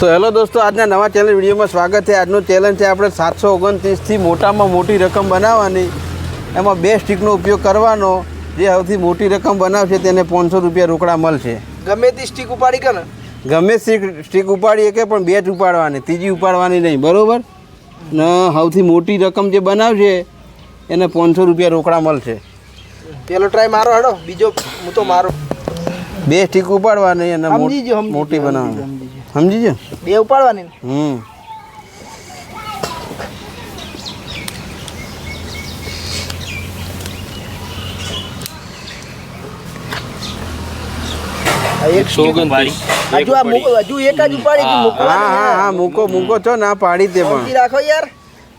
તો હેલો દોસ્તો આજના નવા ચેનલ વિડીયોમાં સ્વાગત છે. આજનું ચેલેન્જ છે આપણે સાતસો ઓગણત્રીસથી મોટામાં મોટી રકમ બનાવવાની. એમાં બે સ્ટીકનો ઉપયોગ કરવાનો. જે સૌથી મોટી રકમ બનાવશે તેને પાંચસો રૂપિયા રોકડા મળશે. ગમે તે સ્ટીક ઉપાડી કે ને? ગમે સ્ટીક સ્ટીક ઉપાડીએ કે પણ બે જ ઉપાડવાની ત્રીજી ઉપાડવાની નહીં બરોબર? ને સૌથી મોટી રકમ જે બનાવશે એને પાંચસો રૂપિયા રોકડા મળશે. પેલો ટ્રાય મારો હેડો બીજો હું તો મારો. બે સ્ટીક ઉપાડવાની અને મોટી બનાવવાની. સમજી ગયો? બે ઉપાડવાની હમ. એક હજુ આ મૂકો હજુ એક જ ઉપાડી હા હા હા મૂકો મૂકો છો ના પાડી તે પણ. રાખો યાર.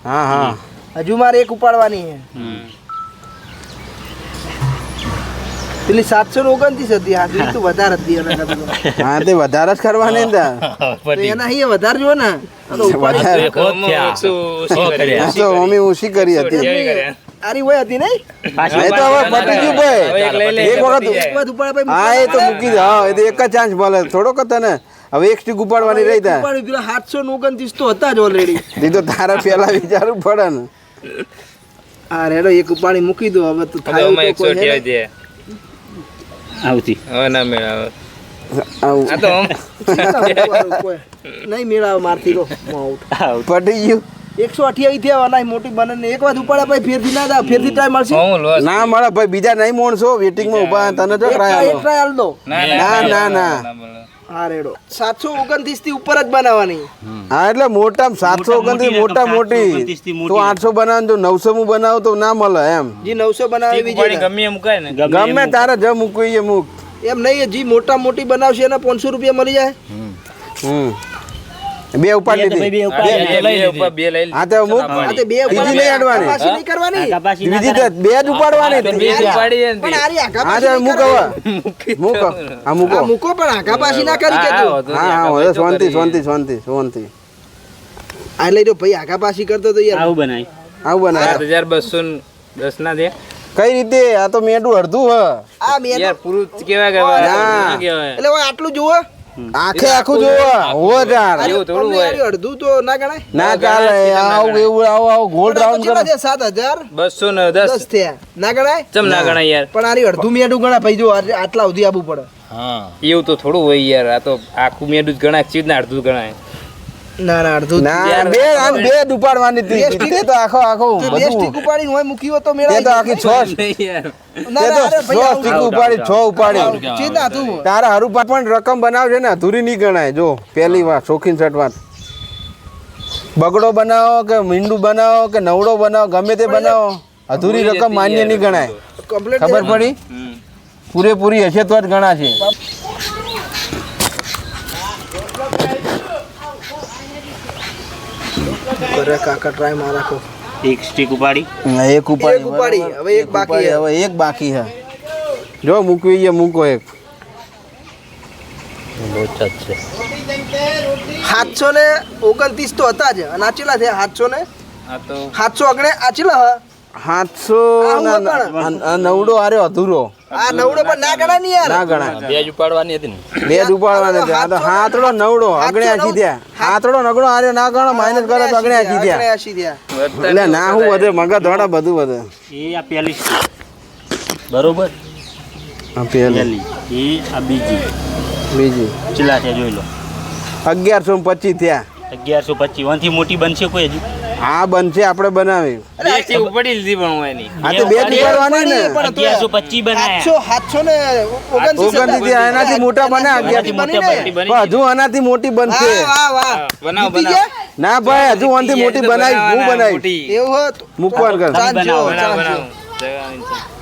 હા હા. હજુ મારે એક ઉપાડવાની છે. પેલી સાતસો ને ઓગણત્રીસ હતી. હા જોઈ તું વધારે હતી. હા તે વધારે જ કરવાની ને એના અહીંયા વધારે જો ને. આ મમ્મી ઓછી કરી. હતી. આરી હોય હતી નહીં? એ તો હવે પતી ગયું ભાઈ. એક વખત એક વાર ઉપાડે પછી હા એ તો મૂકી દે. હા એ તો એક જ ચાન્સ મળે. થોડોક કત ને. હવે એક સ્ટીક ઉપાડવાની રહી તા પેલા સાતસો ને ઓગણત્રીસ તો હતા જ ઓલરેડી એ તો તારા પેલા વિચારવું પડે ને. હા રેડો એક ઉપાડી મૂકી દો. હવે તો થાય નહીં. આવતી આવું. મેળાવે મારથી તો. હું ગયું. એકસો અઠ્યાવીસ થયા અનાજ મોટી બને ને એક વાર ઉપાડ્યા પછી ફેરથી ના થાય ફેરથી ટ્રાય મળશે? ના મળે ભાઈ બીજા નહીં માણસો. વેટિંગમાં ઊભા તને તો ટ્રાય હાલ દો ના ના ના. હા રેડો. સાતસો ઓગણત્રીસથી ઉપર જ બનાવવાની. હા એટલે મોટા સાતસો ઓગણત્રીસ મોટા. મોટી તો આઠસો બનાવ તો નવસો હું બનાવું તો ના મળે એમ. જે નવસો બનાવે બીજે ગમે તારે જ મૂકવી એ મૂક. એમ નહીં જે મોટા મોટી બનાવશે એના પાંચસો રૂપિયા મળી જાય. હમ. બે ઉપાડ લીધી. હા તો હા તે બે બીજી નહીં અડવાની. પાછી નહીં કરવાની. બીજી તો બે જ ઉપાડવાની. પણ આરી હા તો મૂક હવે. મૂક હા મૂકો. મૂકો પણ આગા પાછી ના કરી કેજો હા હા હવે શાંતિ શાંતિ શાંતિ શાંતિ આ લઈ જો ભાઈ આકાપાસી પાછી કરતો તો યાર. આવું બનાય. આવું બસો દસ ના દે કઈ રીતે? આ તો મેંડું અડધું હ. આ મેં યાર પૂરું કેવા કેવા એટલે આટલું જુઓ. આખે આખું જોવો હોવો તાર એવું થોડું હોય. અડધું તો ના ગણાય. ના ચાલે આવું એવું આવું આવું રાઉન્ડ કરો. થયા ના ગણાય? ચમ ના ગણાય યાર. પણ આરી અડધું મેડું ભાઈ જો આટલા સુધી આવવું પડે. એવું તો થોડું હોય યાર. આ તો આખું મેડું જ ગણાય ચીજ ના અડધું ગણાય. ના ના અડધું ના બે આમ બે ઉપાડવાની હતી. તે તો આખો આખો સ્ટીક ઉપાડી હોય મૂકી હોય તો તે તો આખી છ ના, ના, અરે ભાઈ, સ્ટીક ઉપાડી છ ઉપાડી. ચિંતા તું. તારા હરુપા પણ રકમ બનાવજે ને અધૂરી નહીં ગણાય. જો પહેલી વાત શોખીન સટ વાત. બગડો બનાવો કે મીંડું બનાવો કે નવડો બનાવો ગમે તે બનાવો અધૂરી રકમ માન્ય નહીં ગણાય. ખબર પડી? પૂરેપૂરી હશે તો જ ગણાશે કરે કાકા ટ્રાયમાં રાખો. એક સ્ટીક ઉપાડી. એક ઉપાડી એક ઉપાડી, હવે એક બાકી ઉપાડી, હવે એક બાકી છે. જો મૂકવી છે મૂકો એક. સાતસો ને ઓગણત્રીસ તો હતા જ. અને આ ચેલા સાતસો ને સાતસો અગણે આચેલા હા? હ સાતસો નવડો આર્યો અધૂરો. આ નવડો પણ ના ગણા ને યાર. ના ગણાય. બે જ ઉપાડવાની હતી ને. બે જ ઉપાડવાના છે. આ તો હાથડો નવડો અગણે આછી હાથડો નગડો આર્યો ના ગણો માઇનસ કરે તો અગણે આછી થયા અગણે આશી થયા એટલે ના હું વધે મગજ ધોડા બધું વધે એ આ પહેલી બરોબર? આ પહેલી. પહેલી. એ આ બીજી. બીજી. ચેલા છે જોઈ લો. અગિયારસો પચીસ થયા. અગિયારસો પચીસ. વનથી મોટી બનશે કોઈ હજુ? હા બનશે આપણે બનાવી લીધી પણ હું એની. આ તો બે ને. અગિયારસો પચીસ બનાયા. સાતસો સાતસો ને ઓગણત્રીસ એનાથી મોટા બને અગિયાર હજુ આનાથી મોટી બનશે બનાવો બનાવો? ના ભાઈ હજુ આનાથી મોટી બનાવી હું બનાવી. એવું હોત મૂકવાનું કર.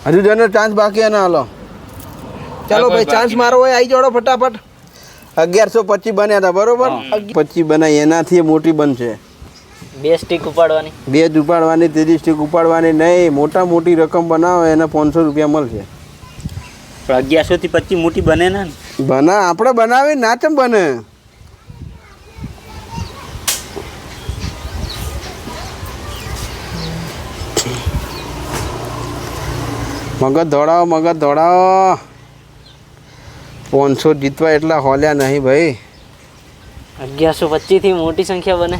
હજુ જેને ચાન્સ બાકી એના હાલો. ચાલો ભાઈ ચાન્સ મારો હોય આવી જોડો ફટાફટ. અગિયારસો પચીસ બન્યા હતા બરોબર? પચીસ બનાવી એનાથી એ મોટી બનશે બે સ્ટીક ઉપાડવાની? બે જ ઉપાડવાની ત્રીજી સ્ટીક ઉપાડવાની નહીં. મોટા મોટી રકમ બનાવે એને પાંચસો રૂપિયા મળશે. પણ અગિયારસો થી પચીસ મોટી બને ને બના આપણે બનાવી ના ચમ બને. મગજ દોડાવો મગજ દોડાવો. પાંચસો જીતવા એટલા હોલ્યા નહીં ભાઈ. અગિયારસો પચીસથી મોટી સંખ્યા બને.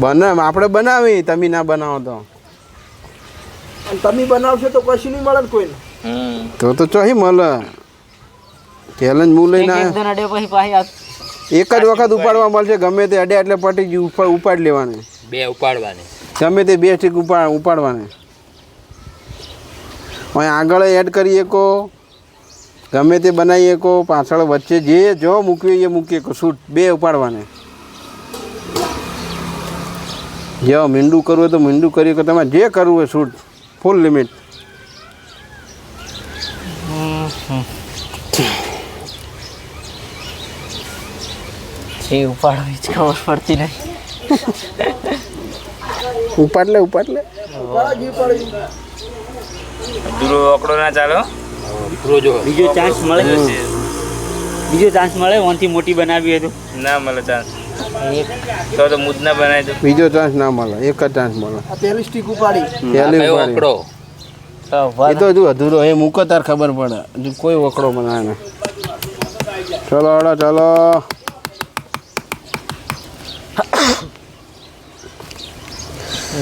બને આપણે બનાવી તમે ના બનાવો તો. અને તમે બનાવશો તો કશું નહીં મળે કોઈને. તો તો ચોહી મળે. ચેલેન્જ હું લઈને એક જ વખત ઉપાડવા મળશે ગમે તે અડે એટલે પટી ઉપાડી લેવાની. બે ઉપાડવાની. ગમે તે બે સ્ટીક ઉપા ઉપાડવાની. અહીં આગળ એડ કરી શકો. ગમે તે બનાવી શકો. પાછળ વચ્ચે જે જો મૂકવી એ મૂકી શકો. શૂટ બે ઉપાડવાને. જો મીંડું કરવું હોય તો મીંડું કરી કે તમારે જે કરવું હોય શૂટ ફૂલ લિમિટ જે ઉપાડવી જ ખબર પડતી નહીં. ઉપાડ લે ઉપાડ લે દૂરો અકડો ના ચાલો બીજો ચાન્સ મળે. બીજો ચાન્સ મળે ઓનથી મોટી બનાવી હતું ના મળે ચાન્સ તો તો મુદના બનાવી દો. બીજો ચાન્સ ના મળે એક જ ચાન્સ મળે. આ પહેલી સ્ટીક ઉપાડી. પહેલી ઉપાડી. ઓકડો એ તો હજુ અધૂરો એ મૂકો તાર ખબર પડે. હજુ કોઈ વકડો બનાવે ને ચલો હળો ચલો.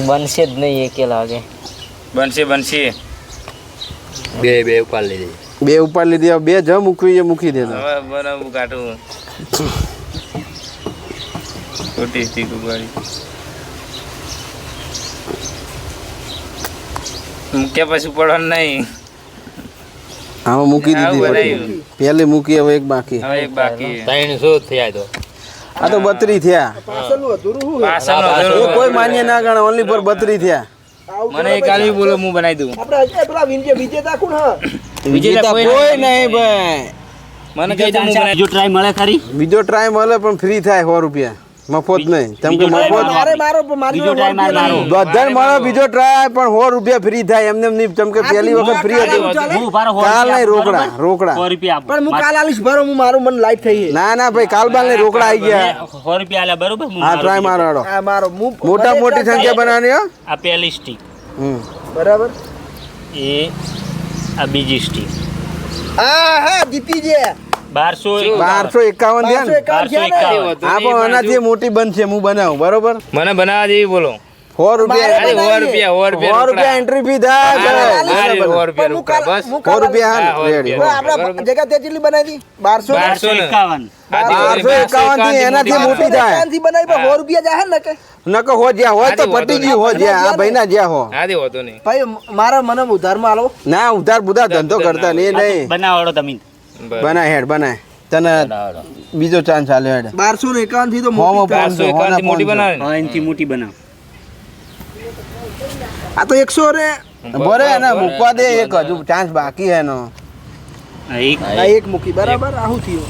બનશે જ નહીં એકે લાગે. બનશે બનશે. બે બે ઉપાડ લીધી. બે ઉપાડ લીધી બે જ મૂકવી એ મૂકી દે હવે બનાવું કાઢું. ખોટી સ્ટીક ઉપાડી મૂક્યા પછી પડવાનું નહીં. હા મૂકી દીધી પેલે મૂકી હવે એક બાકી. હવે એક બાકી. ત્રણસો થયા તો? આ તો બત્રી થયા. કોઈ માન્ય ના ગણે ઓનલી પર બત્રી થયા. મને એક આલી બોલો હું બનાવી દઉં. આપણે પેલા વિજેતા કોણ હા. વિજેતા કોઈ નહીં ભાઈ. મને કઈ દઉં બીજો ટ્રાય મળે ખરી? બીજો ટ્રાય મળે પણ ફ્રી થાય સો રૂપિયા. મફત નહીં. તેમ કે મફત મારે. મારો મારી બીજો મારો. બધાને મળો બીજો ટ્રાય પણ હો રૂપિયા ફ્રી થાય એમને એમ નહીં કેમ કે પહેલી વખત ફ્રી હતી. હું ઉભારો કાલ નહીં રોકડા રોકડા. રૂપિયા પણ હું કાલ આલીશ ભરો હું મારું મન લાઈટ થઈ. ના ના ભાઈ કાલ બાલ નહીં રોકડા આવી ગયા. હો રૂપિયા આલે બરોબર? હા ટ્રાય. મારો આડો હા મારો. મોટા મોટી સંખ્યા બનાવવાની હો. આ પહેલી સ્ટીક હમ. બરાબર? એ આ બીજી સ્ટીક હા હા જીતી ગયા બારસો બારસો એકાવન આનાથી મોટી બનશે હું બનાવું બરોબર? મને બનાવવા જેવી બોલો. સો રૂપિયા. સો રૂપિયા સો રૂપિયા રૂપિયા એન્ટ્રી ફી થાય. સો રૂપિયા બસ. સો રૂપિયા. આપણે જગ્યા કેટલી બનાવી બારસો બારસો એકાવન. બારસો એકાવનથી એનાથી મોટી થાય. બનાવી સો રૂપિયા જાહે ને કે નકો હો જ્યાં હોય તો પટી ગયું હો જ્યાં. આ ભાઈ ના? જ્યાં હો. હા હોતો નહીં. ભાઈ મારા મને ઉધારમાં આલો. ના ઉધાર બુધાર ધંધો કરતા નહીં નહીં. બનાવડો તમે. બનાય હેડ બનાય. તને બીજો ચાન્સ આલ્યો હેડ. બારસો ને એકાવનથી તો મોટી પાંચસો એકાવનથી મોટી બનાવે ને? હા એનથી મોટી બનાવ. આ તો એકસો રે. બરે એને મૂકવા દે એક હજુ ચાન્સ બાકી હે એનો એક. એક મૂકી બરાબર? આ શું થયું.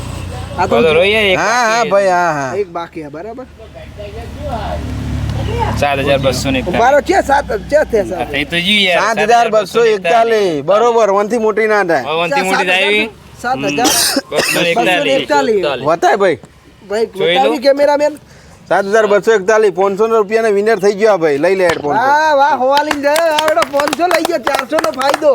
આ તો રોઈએ એક હા હા ભાઈ હા હા. એક બાકી હે બરાબર? સાત હજાર બસો ને મારો છે સાત છે તે સાત? તો ગયું સાત હજાર બસો એકતાલીસ. બરોબર વનથી મોટી ના થાય. વનથી મોટી થાય? સાત હજાર? બસો ને ને એકતાલીસ. વતાય ભાઈ. ભાઈ બતાવી કેમેરામેન. સાત હજાર બસો એકતાલીસ પાંચસો રૂપિયા ને વિનર થઈ ગયો ભાઈ. લઈ લે હેડફોન હા વાહ હોવાલી જાય. આવડો પાંચસો લઈ ગયો ચારસો નો ફાયદો.